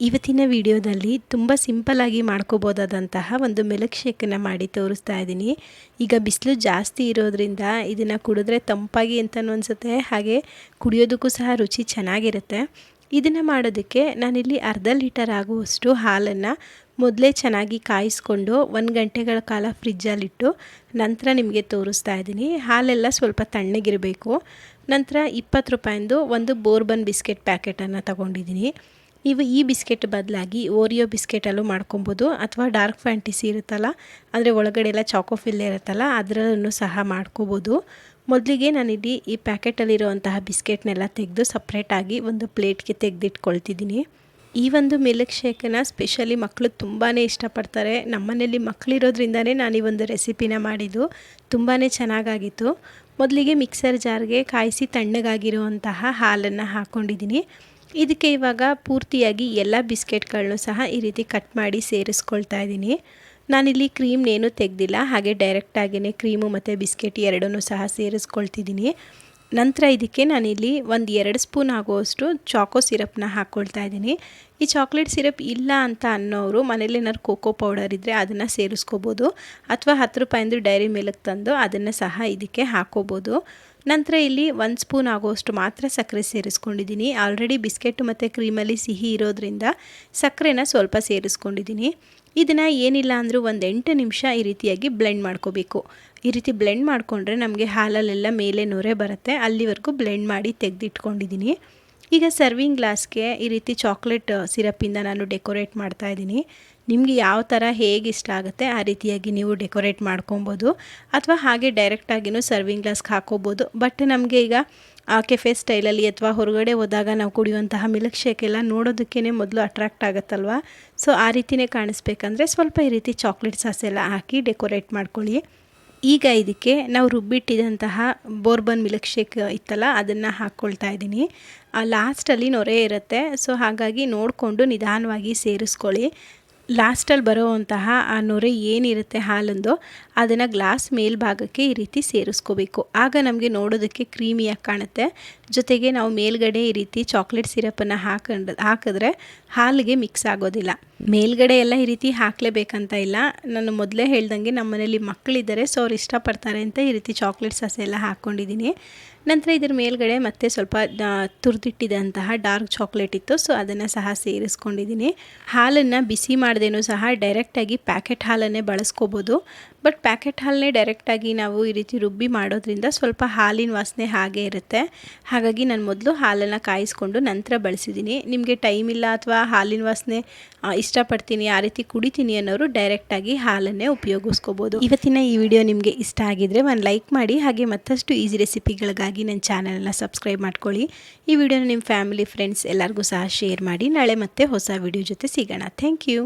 ಇವತ್ತಿನ ವಿಡಿಯೋದಲ್ಲಿ ತುಂಬ ಸಿಂಪಲ್ಲಾಗಿ ಮಾಡ್ಕೋಬೋದಾದಂತಹ ಒಂದು ಮಿಲ್ಕ್ ಶೇಕನ್ನು ಮಾಡಿ ತೋರಿಸ್ತಾ ಇದ್ದೀನಿ. ಈಗ ಬಿಸಿಲು ಜಾಸ್ತಿ ಇರೋದ್ರಿಂದ ಇದನ್ನು ಕುಡಿದ್ರೆ ತಂಪಾಗಿ ಅಂತಲೂ ಅನಿಸುತ್ತೆ, ಹಾಗೆ ಕುಡಿಯೋದಕ್ಕೂ ಸಹ ರುಚಿ ಚೆನ್ನಾಗಿರುತ್ತೆ. ಇದನ್ನು ಮಾಡೋದಕ್ಕೆ ನಾನಿಲ್ಲಿ ಅರ್ಧ ಲೀಟರ್ ಆಗುವಷ್ಟು ಹಾಲನ್ನು ಮೊದಲೇ ಚೆನ್ನಾಗಿ ಕಾಯಿಸ್ಕೊಂಡು ಒಂದು ಗಂಟೆಗಳ ಕಾಲ ಫ್ರಿಜ್ಜಲ್ಲಿಟ್ಟು ನಂತರ ನಿಮಗೆ ತೋರಿಸ್ತಾ ಇದ್ದೀನಿ. ಹಾಲೆಲ್ಲ ಸ್ವಲ್ಪ ತಣ್ಣಗಿರಬೇಕು. ನಂತರ ಇಪ್ಪತ್ತು ರೂಪಾಯಿಂದು ಒಂದು ಬೋರ್ಬನ್ ಬಿಸ್ಕೆಟ್ ಪ್ಯಾಕೆಟನ್ನು ತಗೊಂಡಿದ್ದೀನಿ. ನೀವು ಈ ಬಿಸ್ಕೆಟ್ ಬದಲಾಗಿ ಓರಿಯೋ ಬಿಸ್ಕೆಟಲ್ಲೂ ಮಾಡ್ಕೊಬೋದು ಅಥವಾ ಡಾರ್ಕ್ ಫ್ಯಾಂಟಿಸಿ ಇರುತ್ತಲ್ಲ ಅಂದರೆ ಒಳಗಡೆ ಎಲ್ಲ ಚಾಕೋಫಿಲ್ ಇರುತ್ತಲ್ಲ, ಅದರಲ್ಲೂ ಸಹ ಮಾಡ್ಕೋಬೋದು. ಮೊದಲಿಗೆ ನಾನಿಲ್ಲಿ ಈ ಪ್ಯಾಕೆಟಲ್ಲಿರುವಂತಹ ಬಿಸ್ಕೆಟ್ನೆಲ್ಲ ತೆಗೆದು ಸಪ್ರೇಟಾಗಿ ಒಂದು ಪ್ಲೇಟ್ಗೆ ತೆಗೆದಿಟ್ಕೊಳ್ತಿದ್ದೀನಿ. ಈ ಒಂದು ಮಿಲ್ಕ್ ಶೇಕನ್ನು ಸ್ಪೆಷಲಿ ಮಕ್ಕಳು ತುಂಬಾ ಇಷ್ಟಪಡ್ತಾರೆ. ನಮ್ಮನೇಲಿ ಮಕ್ಕಳಿರೋದ್ರಿಂದನೇ ನಾನು ಈ ಒಂದು ರೆಸಿಪಿನ ಮಾಡಿದ್ದು. ತುಂಬಾ ಚೆನ್ನಾಗಾಗಿತ್ತು. ಮೊದಲಿಗೆ ಮಿಕ್ಸರ್ ಜಾರ್ಗೆ ಕಾಯಿಸಿ ತಣ್ಣಗಾಗಿರುವಂತಹ ಹಾಲನ್ನು ಹಾಕ್ಕೊಂಡಿದ್ದೀನಿ ಇದಕ್ಕೆ ಇವಾಗ ಪೂರ್ತಿಯಾಗಿ ಎಲ್ಲ ಬಿಸ್ಕೆಟ್ಗಳನ್ನೂ ಸಹ ಈ ರೀತಿ ಕಟ್ ಮಾಡಿ ಸೇರಿಸ್ಕೊಳ್ತಾ ಇದ್ದೀನಿ. ನಾನಿಲ್ಲಿ ಕ್ರೀಮ್ನೇನು ತೆಗೆದಿಲ್ಲ, ಹಾಗೆ ಡೈರೆಕ್ಟಾಗಿಯೇ ಕ್ರೀಮು ಮತ್ತು ಬಿಸ್ಕೆಟ್ ಎರಡನ್ನು ಸಹ ಸೇರಿಸ್ಕೊಳ್ತಿದ್ದೀನಿ. ನಂತರ ಇದಕ್ಕೆ ನಾನಿಲ್ಲಿ ಒಂದು ಎರಡು ಸ್ಪೂನ್ ಆಗುವಷ್ಟು ಚಾಕೋ ಸಿರಪ್ನ ಹಾಕ್ಕೊಳ್ತಾ ಇದ್ದೀನಿ. ಈ ಚಾಕ್ಲೇಟ್ ಸಿರಪ್ ಇಲ್ಲ ಅಂತ ಅನ್ನೋರು ಮನೇಲಿ ಏನಾದ್ರು ಕೋಕೋ ಪೌಡರ್ ಇದ್ದರೆ ಅದನ್ನು ಸೇರಿಸ್ಕೋಬೋದು, ಅಥವಾ ಹತ್ತು ರೂಪಾಯಿಂದು ಡೈರಿ ಮಿಲ್ಕ್ ತಂದು ಅದನ್ನು ಸಹ ಇದಕ್ಕೆ ಹಾಕೋಬೋದು. ನಂತರ ಇಲ್ಲಿ ಒಂದು ಸ್ಪೂನ್ ಆಗೋಷ್ಟು ಮಾತ್ರ ಸಕ್ಕರೆ ಸೇರಿಸ್ಕೊಂಡಿದ್ದೀನಿ. ಆಲ್ರೆಡಿ ಬಿಸ್ಕೆಟ್ ಮತ್ತು ಕ್ರೀಮಲ್ಲಿ ಸಿಹಿ ಇರೋದ್ರಿಂದ ಸಕ್ಕರೆನ ಸ್ವಲ್ಪ ಸೇರಿಸ್ಕೊಂಡಿದ್ದೀನಿ. ಇದನ್ನು ಏನಿಲ್ಲ ಅಂದರೂ ಒಂದು ಎಂಟು ನಿಮಿಷ ಈ ರೀತಿಯಾಗಿ ಬ್ಲೆಂಡ್ ಮಾಡ್ಕೋಬೇಕು. ಈ ರೀತಿ ಬ್ಲೆಂಡ್ ಮಾಡಿಕೊಂಡ್ರೆ ನಮಗೆ ಹಾಲಲ್ಲೆಲ್ಲ ಮೇಲೆ ನೊರೆ ಬರುತ್ತೆ. ಅಲ್ಲಿವರೆಗೂ ಬ್ಲೆಂಡ್ ಮಾಡಿ ತೆಗೆದಿಟ್ಕೊಂಡಿದ್ದೀನಿ. ಈಗ ಸರ್ವಿಂಗ್ ಗ್ಲಾಸ್ಗೆ ಈ ರೀತಿ ಚಾಕ್ಲೇಟ್ ಸಿರಪಿಂದ ನಾನು ಡೆಕೋರೇಟ್ ಮಾಡ್ತಾ ಇದ್ದೀನಿ. ನಿಮಗೆ ಯಾವ ಥರ ಹೇಗೆ ಇಷ್ಟ ಆಗುತ್ತೆ ಆ ರೀತಿಯಾಗಿ ನೀವು ಡೆಕೋರೇಟ್ ಮಾಡ್ಕೊಬೋದು. ಅಥವಾ ಹಾಗೆ ಡೈರೆಕ್ಟಾಗಿಯೂ ಸರ್ವಿಂಗ್ ಗ್ಲಾಸ್ಗೆ ಹಾಕೋಬೋದು. ಬಟ್ ನಮಗೆ ಈಗ, ಆ ಕೆಫೆ ಸ್ಟೈಲಲ್ಲಿ ಅಥವಾ ಹೊರಗಡೆ ಹೋದಾಗ ನಾವು ಕುಡಿಯುವಂತಹ ಮಿಲ್ಕ್ ಶೇಕ್ ಎಲ್ಲ ನೋಡೋದಕ್ಕೇ ಮೊದಲು ಅಟ್ರಾಕ್ಟ್ ಆಗುತ್ತಲ್ವ? ಸೊ ಆ ರೀತಿಯೇ ಕಾಣಿಸ್ಬೇಕಂದ್ರೆ ಸ್ವಲ್ಪ ಈ ರೀತಿ ಚಾಕ್ಲೇಟ್ ಸಾಸ್ ಎಲ್ಲ ಹಾಕಿ ಡೆಕೋರೇಟ್ ಮಾಡ್ಕೊಳ್ಳಿ. ಈಗ ಇದಕ್ಕೆ ನಾವು ರುಬ್ಬಿಟ್ಟಿದಂತಹ ಬೋರ್ಬನ್ ಮಿಲ್ಕ್ ಶೇಕ್ ಇತ್ತಲ್ಲ, ಅದನ್ನು ಹಾಕ್ಕೊಳ್ತಾ ಇದ್ದೀನಿ. ಲಾಸ್ಟಲ್ಲಿ ನೊರೆ ಇರುತ್ತೆ. ಸೊ ಹಾಗಾಗಿ ನೋಡಿಕೊಂಡು ನಿಧಾನವಾಗಿ ಸೇರಿಸ್ಕೊಳ್ಳಿ. ಲಾಸ್ಟಲ್ಲಿ ಬರೋವಂತಹ ಆ ನೊರೆ ಏನಿರುತ್ತೆ ಹಾಲಂದು ಅದನ್ನು ಗ್ಲಾಸ್ ಮೇಲ್ಭಾಗಕ್ಕೆ ಈ ರೀತಿ ಸೇರಿಸ್ಕೋಬೇಕು. ಆಗ ನಮಗೆ ನೋಡೋದಕ್ಕೆ ಕ್ರೀಮಿಯಾಗಿ ಕಾಣುತ್ತೆ. ಜೊತೆಗೆ ನಾವು ಮೇಲ್ಗಡೆ ಈ ರೀತಿ ಚಾಕ್ಲೇಟ್ ಸಿರಪನ್ನು ಹಾಕೊಂಡು, ಹಾಕಿದ್ರೆ ಹಾಲಿಗೆ ಮಿಕ್ಸ್ ಆಗೋದಿಲ್ಲ. ಮೇಲ್ಗಡೆ ಎಲ್ಲ ಈ ರೀತಿ ಹಾಕಲೇಬೇಕಂತ ಇಲ್ಲ. ನಾನು ಮೊದಲೇ ಹೇಳ್ದಂಗೆ ನಮ್ಮ ಮನೇಲಿ ಮಕ್ಕಳಿದ್ದಾರೆ, ಸೊ ಅವ್ರು ಇಷ್ಟಪಡ್ತಾರೆ ಅಂತ ಈ ರೀತಿ ಚಾಕ್ಲೇಟ್ ಸಸೆ ಎಲ್ಲ ಹಾಕ್ಕೊಂಡಿದ್ದೀನಿ. ನಂತರ ಇದರ ಮೇಲ್ಗಡೆ ಮತ್ತೆ ಸ್ವಲ್ಪ ತುರಿದಿಟ್ಟಿದಂತಹ ಡಾರ್ಕ್ ಚಾಕ್ಲೇಟ್ ಇತ್ತು, ಸೊ ಅದನ್ನು ಸಹ ಸೇರಿಸ್ಕೊಂಡಿದ್ದೀನಿ. ಹಾಲನ್ನು ಬಿಸಿ ಮಾಡ್ದೇನೂ ಸಹ ಡೈರೆಕ್ಟಾಗಿ ಪ್ಯಾಕೆಟ್ ಹಾಲನ್ನೇ ಬಳಸ್ಕೋಬೋದು. ಬಟ್ ಪ್ಯಾಕೆಟ್ ಹಾಲನ್ನೇ ಡೈರೆಕ್ಟಾಗಿ ನಾವು ಈ ರೀತಿ ರುಬ್ಬಿ ಮಾಡೋದ್ರಿಂದ ಸ್ವಲ್ಪ ಹಾಲಿನ ವಾಸನೆ ಹಾಗೆ ಇರುತ್ತೆ. ಹಾಗಾಗಿ ನಾನು ಮೊದಲು ಹಾಲನ್ನು ಕಾಯಿಸ್ಕೊಂಡು ನಂತರ ಬಳಸಿದ್ದೀನಿ. ನಿಮಗೆ ಟೈಮ್ ಇಲ್ಲ ಅಥವಾ ಹಾಲಿನ ವಾಸನೆ ಇಷ್ಟಪಡ್ತೀನಿ, ಆ ರೀತಿ ಕುಡಿತೀನಿ ಅನ್ನೋರು ಡೈರೆಕ್ಟಾಗಿ ಹಾಲನ್ನೇ ಉಪಯೋಗಿಸ್ಕೋಬೋದು. ಇವತ್ತಿನ ಈ ವಿಡಿಯೋ ನಿಮಗೆ ಇಷ್ಟ ಆಗಿದ್ರೆ ಒಂದು ಲೈಕ್ ಮಾಡಿ, ಹಾಗೆ ಮತ್ತಷ್ಟು ಈಸಿ ರೆಸಿಪಿಗಳಿಗಾಗಿ ನನ್ನ ಚಾನಲನ್ನು ಸಬ್ಸ್ಕ್ರೈಬ್ ಮಾಡ್ಕೊಳ್ಳಿ. ಈ ವಿಡಿಯೋನ ನಿಮ್ಮ ಫ್ಯಾಮಿಲಿ ಫ್ರೆಂಡ್ಸ್ ಎಲ್ಲರಿಗೂ ಸಹ ಶೇರ್ ಮಾಡಿ. ನಾಳೆ ಮತ್ತೆ ಹೊಸ ವಿಡಿಯೋ ಜೊತೆ ಸಿಗೋಣ. Thank you